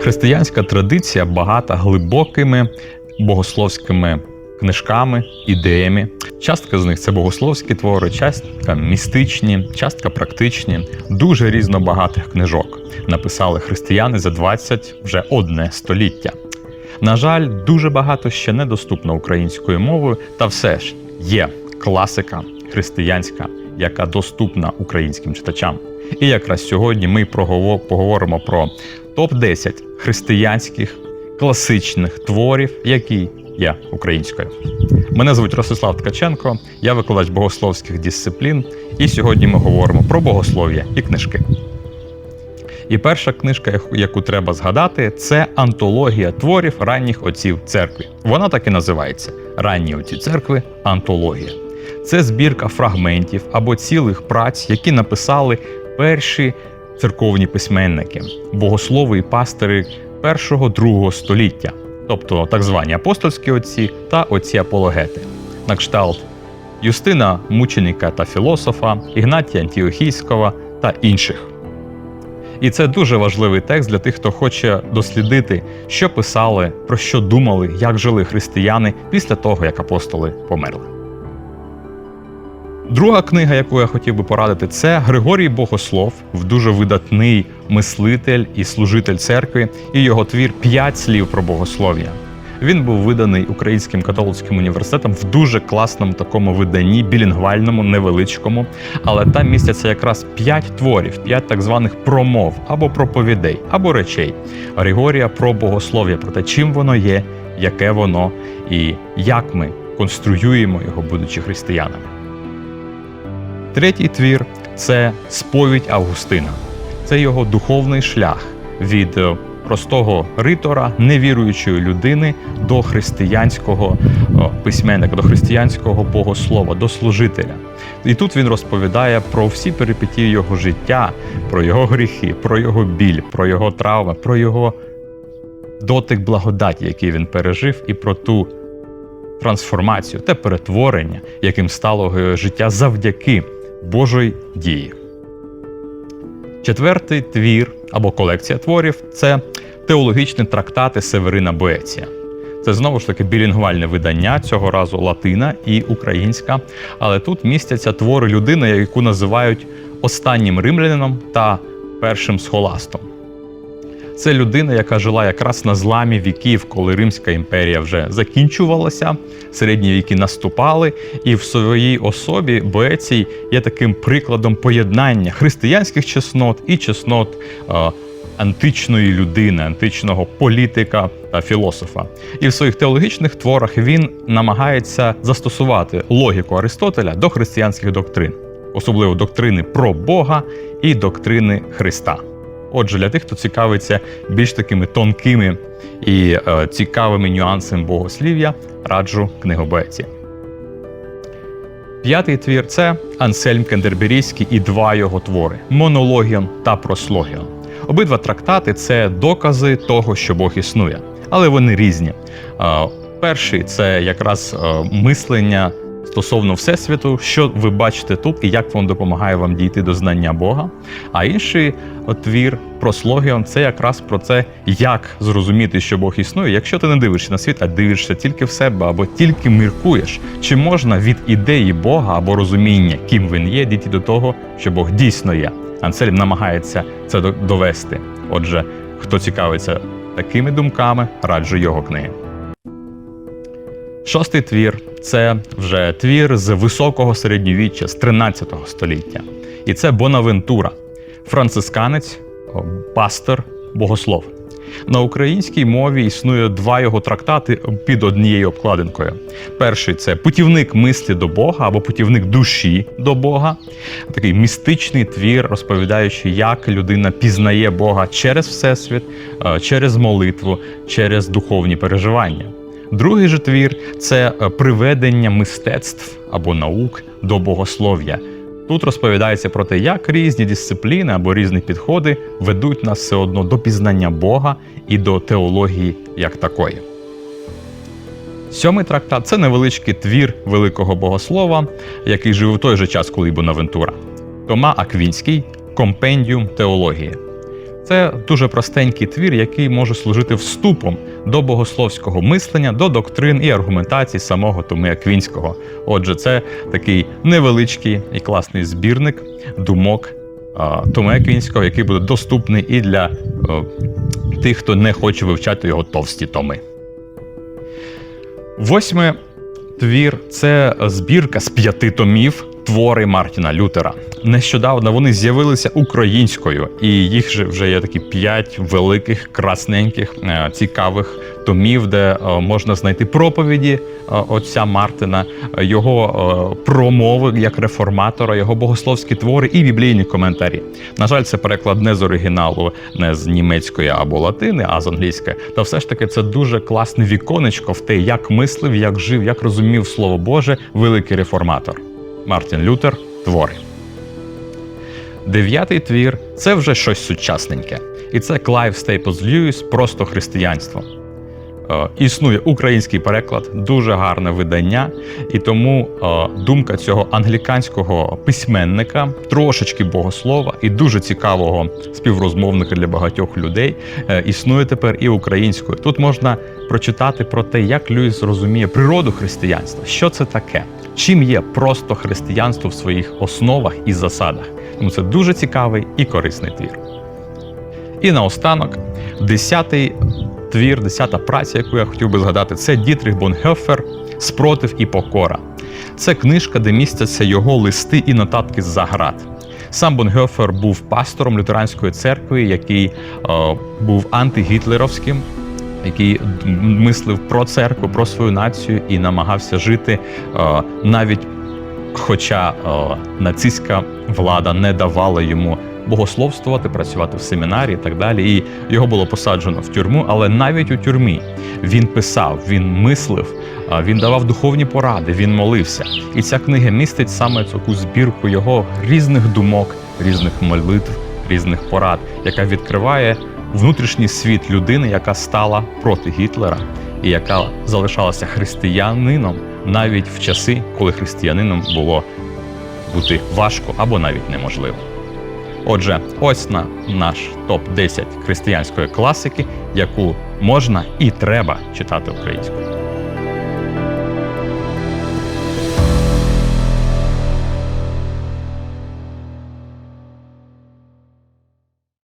Християнська традиція багата глибокими богословськими книжками, ідеями. Частка з них це богословські твори, частка містичні, частка практичні, дуже різно багатих книжок. Написали християни за 20 вже одне століття. На жаль, дуже багато ще недоступно українською мовою, та все ж є класика християнська, яка доступна українським читачам. І якраз сьогодні ми поговоримо про топ-10 християнських класичних творів, які є українською. Мене звуть Ростислав Ткаченко, я викладач богословських дисциплін, і сьогодні ми говоримо про богослов'я і книжки. І перша книжка, яку- треба згадати, це антологія творів ранніх отців церкви. Вона так і називається Ранні отці церкви антологія. Це збірка фрагментів або цілих праць, які написали перші церковні письменники, богослови і пастири першого-другого століття, тобто так звані апостольські отці та отці апологети, на кшталт Юстина Мученика та філософа, Ігнатія Антіохійського та інших. І це дуже важливий текст для тих, хто хоче дослідити, що писали, про що думали, як жили християни після того, як апостоли померли. Друга книга, яку я хотів би порадити, це Григорій Богослов, в дуже видатний мислитель і служитель церкви, і його твір П'ять слів про богослов'я. Він був виданий Українським католицьким університетом в дуже класному такому виданні, білінгвальному, невеличкому. Але там містяться якраз п'ять творів, п'ять так званих промов або проповідей, або речей Григорія про богослов'я, про те, чим воно є, яке воно і як ми конструюємо його, будучи християнами. Третій твір це сповідь Августина. Це його духовний шлях від е, простого ритора, невіруючої людини до християнського письменника, до християнського богослова, до служителя. І тут він розповідає про всі перипетії його життя, про його гріхи, про його біль, про його травми, про його дотик благодаті, який він пережив, і про ту трансформацію, те перетворення, яким стало його життя завдяки Божої дії. Четвертий твір або колекція творів це теологічні трактати Северина Боеція. Це знову ж таки білінгвальне видання, цього разу латина і українська. Але тут містяться твори людини, яку називають останнім римлянином та першим схоластом. Це людина, яка жила якраз на зламі віків, коли Римська імперія вже закінчувалася, середні віки наступали, і в своїй особі Боецій є таким прикладом поєднання християнських чеснот і чеснот е, античної людини, античного політика та філософа. І в своїх теологічних творах він намагається застосувати логіку Аристотеля до християнських доктрин, особливо доктрини про Бога і доктрини Христа. Отже, для тих, хто цікавиться більш такими тонкими і е, цікавими нюансами богослів'я, раджу книгу Боеці. П'ятий твір це Ансельм Кендерберійський і два його твори Монологіон та Прослогіон. Обидва трактати це докази того, що Бог існує, але вони різні. Е, Перший це якраз е, мислення стосовно Всесвіту, що ви бачите тут і як воно допомагає вам дійти до знання Бога. А інший твір Прослогіон це якраз про це, як зрозуміти, що Бог існує, якщо ти не дивишся на світ, а дивишся тільки в себе або тільки міркуєш, чи можна від ідеї Бога або розуміння, ким він є, дійти до того, що Бог дійсно є. Анцель намагається це довести. Отже, хто цікавиться такими думками, раджу його книги. Шостий твір це вже твір з високого середньовіччя, з 13 століття. І це Бонавентура, францисканець, пастор, богослов. На українській мові існує два його трактати під однією обкладинкою. Перший це путівник мислі до Бога або путівник душі до Бога, такий містичний твір, розповідаючи, як людина пізнає Бога через Всесвіт, е, через молитву, через духовні переживання. Другий же твір це е, приведення мистецтв або наук до богослов'я. Тут розповідається про те, як різні дисципліни або різні підходи ведуть нас все одно до пізнання Бога і до теології як такої. Сьомий трактат це невеличкий твір великого богослова, який жив у той же час, коли Бонавентура. Тома Аквінський Компендіум теології. Це дуже простенький твір, який може служити вступом до богословського мислення, до доктрин і аргументацій самого Томи Аквінського. Отже, це такий невеличкий і класний збірник думок Томи Аквінського, який буде доступний і для тих, хто не хоче вивчати його товсті томи. Восьме твір це збірка з п'яти томів твори Мартіна Лютера. Нещодавно вони з'явилися українською, і їх же вже є такі п'ять великих, красненьких, е, цікавих томів, де е, можна знайти проповіді е, отця Мартина, його промови як реформатора, його богословські твори і біблійні коментарі. На жаль, це переклад не з оригіналу, не з німецької або латини, а з англійської. Та все ж таки це дуже класне віконечко в те, як мислив, як жив, як розумів Слово Боже, великий реформатор. Мартін Лютер твори. Дев'ятий твір це вже щось сучасненьке. І це Клайв Стейплз Льюіс Просто християнство. Е, Існує український переклад, дуже гарне видання, і тому е, думка цього англіканського письменника, трошечки богослова і дуже цікавого співрозмовника для багатьох людей е, існує тепер і українською. Тут можна прочитати про те, як Льюіс розуміє природу християнства, що це таке, чим є просто християнство в своїх основах і засадах. Тому це дуже цікавий і корисний твір. І наостанок, десятий твір, десята праця, яку я хотів би згадати, це Дітрих Бонхефер Спротив і покора. Це книжка, де містяться його листи і нотатки з заград. Сам Бонхефер був пастором лютеранської церкви, який е, був антигітлеровським, який мислив про церкву, про свою націю і намагався жити е, навіть хоча е, нацистська влада не давала йому богословствувати, працювати в семінарі і так далі. І його було посаджено в тюрму, але навіть у тюрмі він писав, він мислив, він давав духовні поради, він молився. І ця книга містить саме таку збірку його різних думок, різних молитв, різних порад, яка відкриває внутрішній світ людини, яка стала проти Гітлера і яка залишалася християнином навіть в часи, коли християнином було бути важко або навіть неможливо. Отже, ось на наш топ 10 християнської класики, яку можна і треба читати українською.